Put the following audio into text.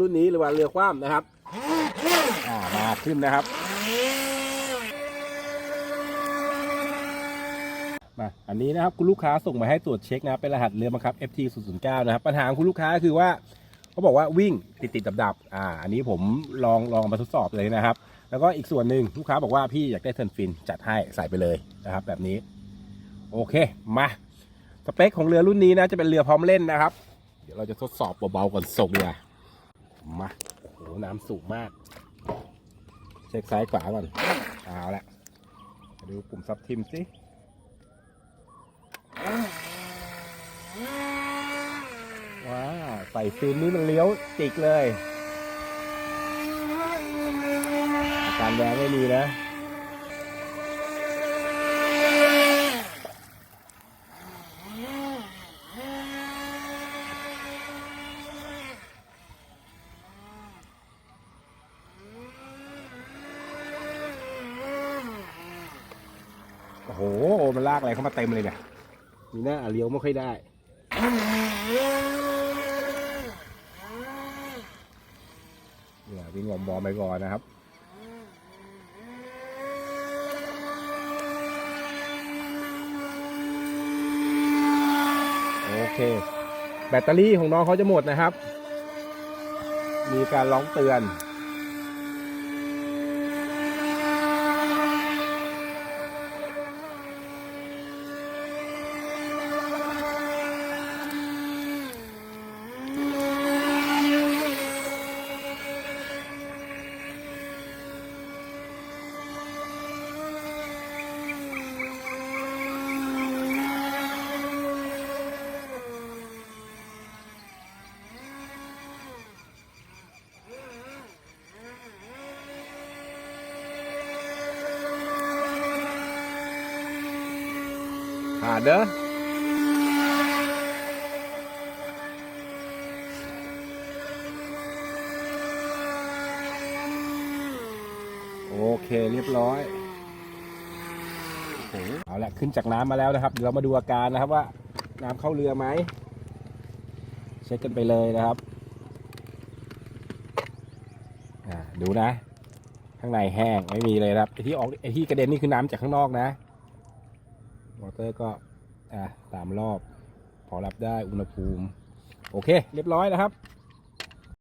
รุ่นนี้เรือว่าเรือคว่ำนะครับอ่ามาขึ้นนะครับมาอันนี้นะครับคุณลูกค้าส่งมาให้ตรวจเช็คนะครับเป็นรหัสเรือบังคับ FT 0 0 9นะครับปัญหาของคุณลูกค้าคือว่าเขาบอกว่าวิ่งติดติดดับดับอ่าอันนี้ผมลองลองมาทดสอบเลยนะครับ แล้วก็อีกส่วนหนึ่งลูกค้าบอกว่าพี่อยากได้เทิร์นฟินจัดให้ใส่ไปเลยนะครับ แบบนี้ โอเคมาสเปคของเรือรุ่นนี้นะจะเป็นเรือพร้อมเล่นนะครับ เดี๋ยวเราจะทดสอบเบาๆก่อนส่งเรือ มาโอ้โหน้ำสูงมากเช็คซ้ายขวาก่อนเอาละดูปุ่มซับทิมสิว้าใส่ฟินนี่มันเลี้ยวจิกเลยอาการแรงไม่มีนะ โอ้โห มันลากอะไรเข้ามาเต็มเลยเนี่ย มีหน้าเลี้ยวไม่ค่อยได้ เนี่ยวิ่งวอมวอมๆไปก่อนนะครับโอเค แบตเตอรี่ของน้องเขาจะหมดนะครับ มีการร้องเตือน ผ่านเด้อโอเคเรียบร้อยโอ้โหเอาละขึ้นจากน้ำมาแล้วนะครับเดี๋ยวเรามาดูอาการนะครับว่า น้ำเข้าเรือไหมเช็คกันไปเลยนะครับอ่าดูนะ ข้างในแห้งไม่มีเลยครับไอที่ออกไอที่กระเด็นนี่คือน้ำจากข้างนอกนะ มอเตอร์ก็อะตามรอบ พอรับได้อุณหภูมิ โอเค เรียบร้อยนะครับ